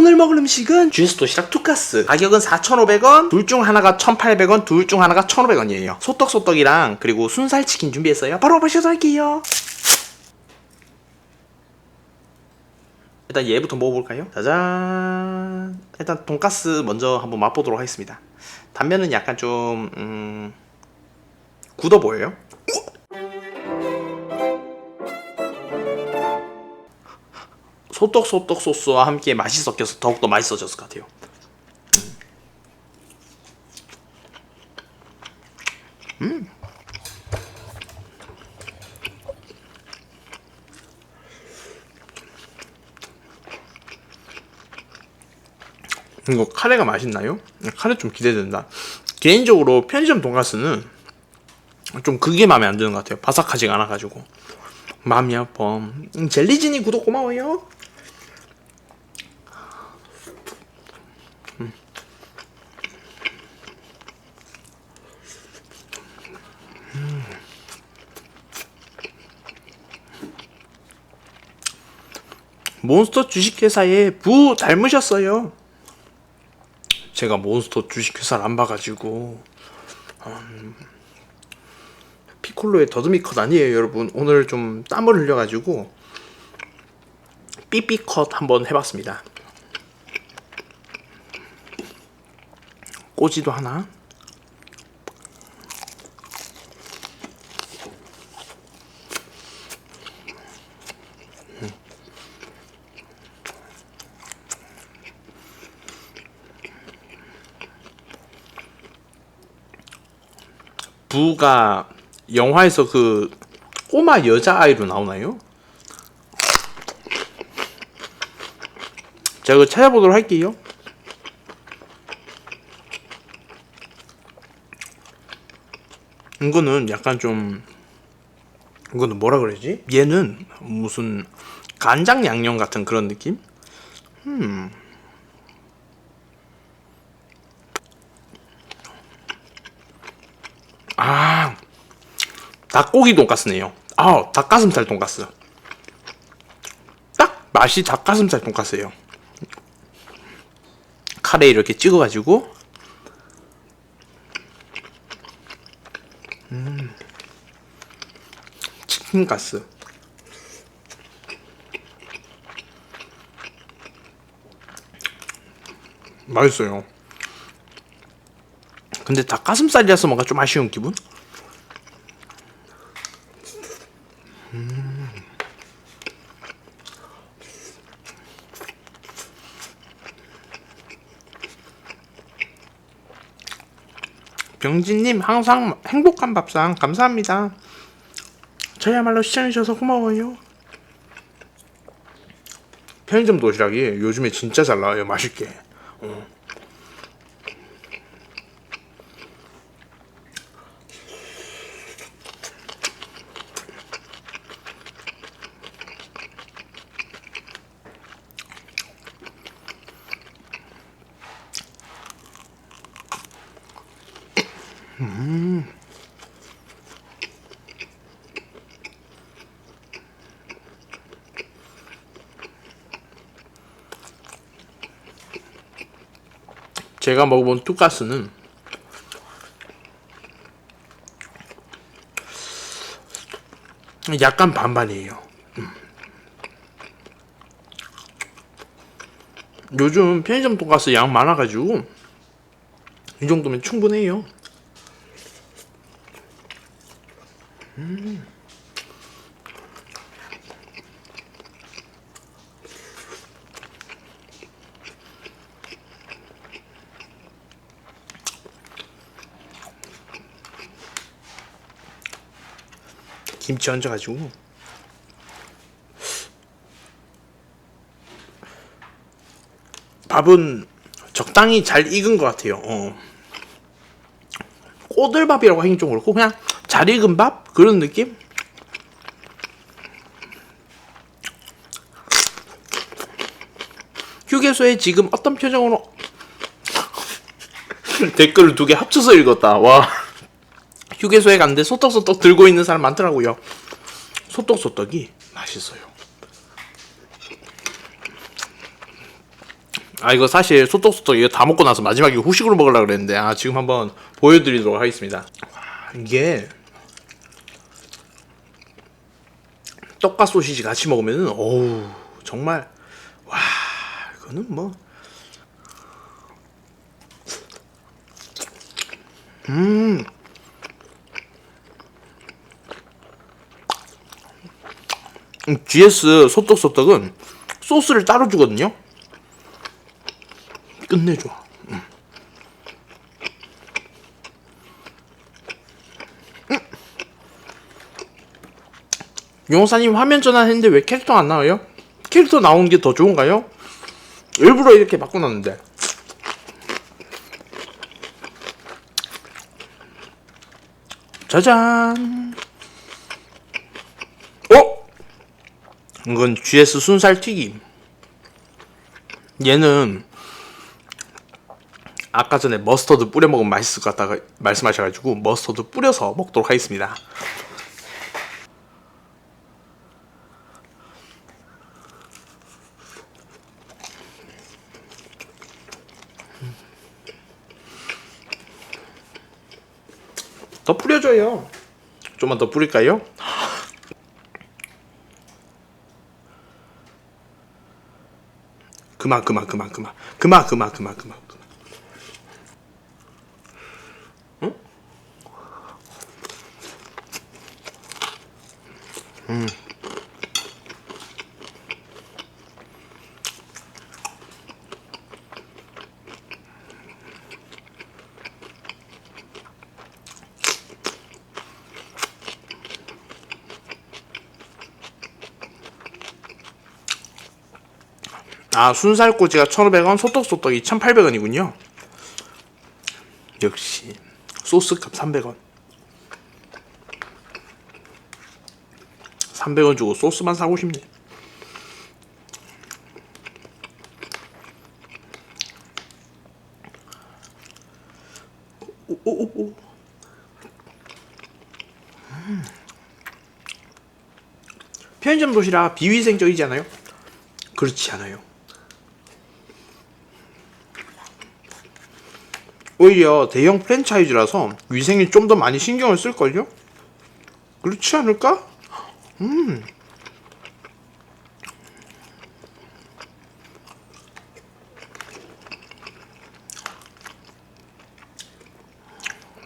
오늘 먹을 음식은 주스 도시락 투카스. 가격은 4,500원 둘 중 하나가 1,800원 둘 중 하나가 1,500원이에요. 소떡소떡이랑 그리고 순살 치킨 준비했어요. 바로 마셔서 할게요. 일단 얘부터 먹어볼까요? 짜잔. 일단 돈가스 먼저 한번 맛보도록 하겠습니다. 단면은 약간 좀 음... 굳어 보여요 소떡소떡 소스와 함께 맛이 섞여서 더욱더 맛있어졌을 것 같아요. 음. 이거 카레가 맛있나요? 카레 좀 기대된다. 개인적으로 편의점 돈가스는 좀 그게 마음에 안 드는 것 같아요. 바삭하지가 않아가지고 마음이 아파. 음, 젤리진이 구독 고마워요. 몬스터 주식회사에 부 닮으셨어요. 제가 몬스터 주식회사를 안 봐가지고 음, 피콜로의 더듬이 컷 아니에요, 여러분. 오늘 좀 땀을 흘려가지고 삐삐 컷 한번 해봤습니다. 꼬지도 하나. 부가 영화에서 그 꼬마 여자아이로 나오나요? 제가 이거 찾아보도록 할게요. 이거는 약간 좀 이거는 뭐라 그러지? 얘는 무슨 간장 양념 같은 그런 느낌? 아 닭고기 돈가스네요. 아 닭가슴살 돈가스. 딱 맛이 닭가슴살 돈가스예요. 카레 이렇게 찍어가지고 음 치킨 가스. 맛있어요. 근데 닭가슴살이라서 뭔가 좀 아쉬운 기분? 병진님 항상 행복한 밥상 감사합니다. 저야말로 시청해주셔서 고마워요. 편의점 도시락이 요즘에 진짜 잘 나와요. 맛있게. 어. 제가 먹어본 뚜까스는 약간 반반이에요. 음. 요즘 편의점 돈가스 양 많아가지고 이 정도면 충분해요. 김치 얹어가지고 밥은 적당히 잘 익은 것 같아요. 어. 꼬들밥이라고 좀 그렇고 그냥 잘 익은 밥 그런 느낌? 휴게소에 지금 어떤 표정으로 댓글을 두 개 합쳐서 읽었다. 와. 휴게소에 갔는데 소떡소떡 들고 있는 사람 많더라고요. 소떡소떡이 맛있어요. 아 이거 사실 소떡소떡 이거 다 먹고 나서 마지막에 후식으로 먹으려고 그랬는데 아 지금 한번 보여드리도록 하겠습니다 와, 이게 떡과 소시지 같이 먹으면은 어우 정말 와 이거는 뭐 음, GS 소떡소떡은 소스를 따로 주거든요. 끝내줘. 용사님 화면 전환했는데 왜 캐릭터 안 나와요? 캐릭터 나오는 게 더 좋은가요? 일부러 이렇게 바꿔놨는데. 짜잔. 어? 이건 GS 순살 튀김. 얘는 아까 전에 머스터드 뿌려 먹으면 맛있을 것 같다가 말씀하셔가지고 머스터드 뿌려서 먹도록 하겠습니다. 더 뿌려줘요. 좀만 더 뿌릴까요? 그만 그만 그만 그만 그만 그만 그만 그만 아 순살꼬지가 1,500원, 소떡소떡이 1,800원이군요. 역시 소스값 300원. 300원 주고 소스만 사고 싶네. 오오오. 음. 편의점 도시락 비위생적이지 않아요? 그렇지 않아요. 오히려 대형 프랜차이즈라서 위생에 좀더 많이 신경을 쓸걸요? 그렇지 않을까? 음.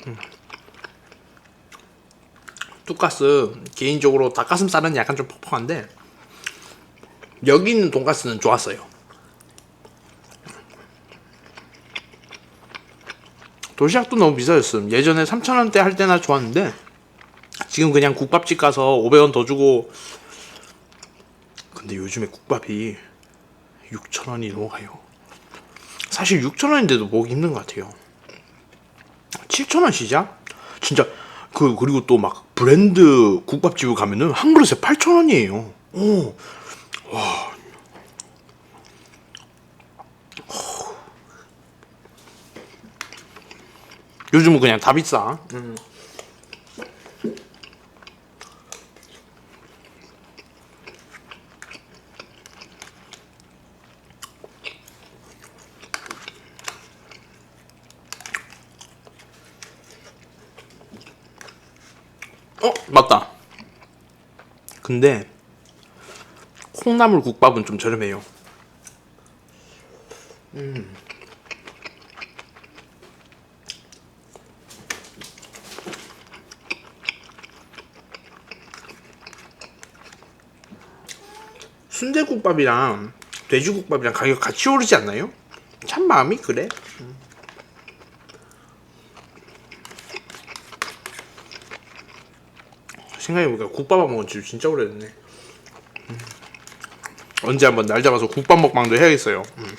음. 뚝가스 개인적으로 닭가슴살은 약간 좀 퍽퍽한데 여기 있는 돈가스는 좋았어요. 도시락도 너무 비싸졌음. 예전에 3,000원대 할 때나 좋았는데 지금 그냥 국밥집 가서 500원 더 주고 근데 요즘에 국밥이 6,000원이 넘어가요. 사실 6,000원인데도 먹기 힘든 것 같아요. 7,000원 시작? 진짜 그 그리고 또 막 브랜드 국밥집을 가면은 한 그릇에 8,000원이에요. 오. 요즘은 그냥 다 비싸. 음. 어 맞다. 근데 콩나물 국밥은 좀 저렴해요. 순대국밥이랑 돼지국밥이랑 가격 같이 오르지 않나요? 참 마음이 그래. 음. 생각해보니까 국밥 안 먹은 지 진짜 오래됐네. 음. 언제 한번 날 잡아서 국밥 먹방도 해야겠어요. 음.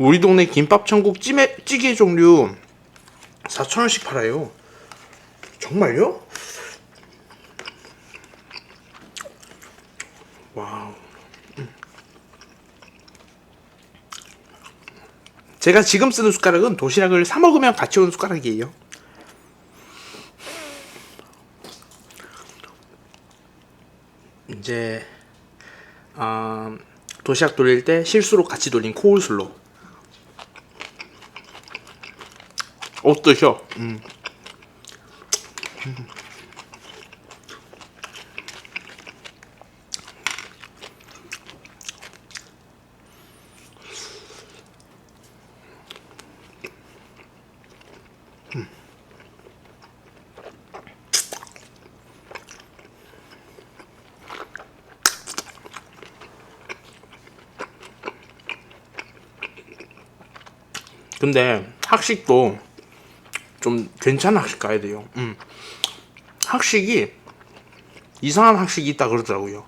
우리 동네 김밥 천국 찌개, 찌개 종류 4,000원씩 팔아요. 정말요? 와우. 음. 제가 지금 쓰는 숟가락은 도시락을 사 먹으면 같이 오는 숟가락이에요. 이제 아, 도시락 돌릴 때 실수로 같이 돌린 코울슬로 어떠셔? 음. 근데 학식도 좀 괜찮은 학식 가야 돼요. 음. 학식이 이상한 학식이 있다 그러더라고요.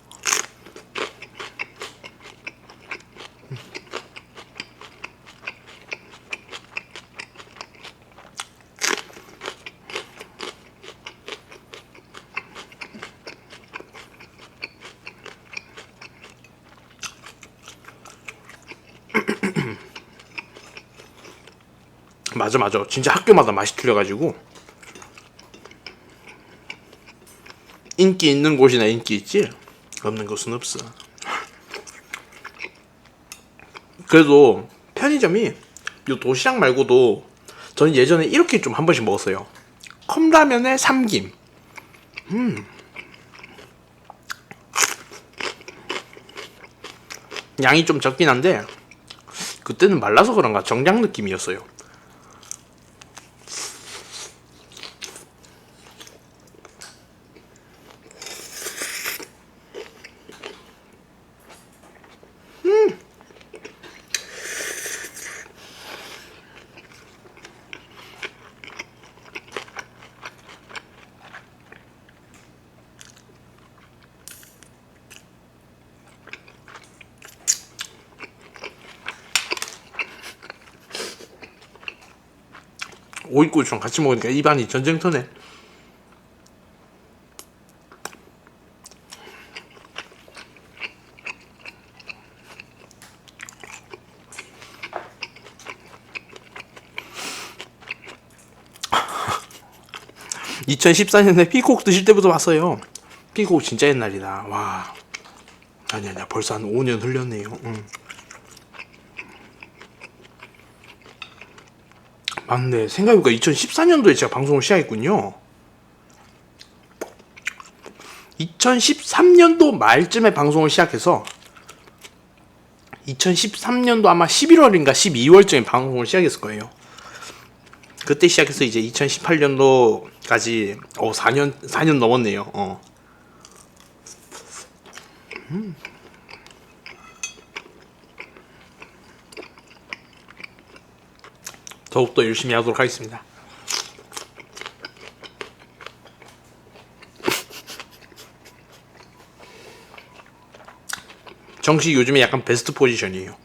맞아 맞아. 진짜 학교마다 맛이 틀려가지고. 인기 있는 곳이나 인기 있지? 없는 곳은 없어. 그래도 편의점이 요 도시락 말고도 저는 예전에 이렇게 좀 한 번씩 먹었어요. 컵라면에 삼김. 음. 양이 좀 적긴 한데 그때는 말라서 그런가 정장 느낌이었어요 오이고추랑 같이 먹으니까 입안이 전쟁터네. (2014년에) 피콕 드실 때부터 봤어요. 피콕 진짜 옛날이다. 와. 아니 아니야. 벌써 한 5년 흘렸네요. 음. 맞네. 생각해보니까 2014년도에 제가 방송을 시작했군요. 2013년도 말쯤에 방송을 시작해서 2013년도 아마 11월인가 12월쯤에 방송을 시작했을 거예요. 그때 시작해서 이제 2018년도까지 어 4년 4년 넘었네요. 어. 음. 더욱더 열심히 하도록 하겠습니다. 정식 요즘에 약간 베스트 포지션이에요.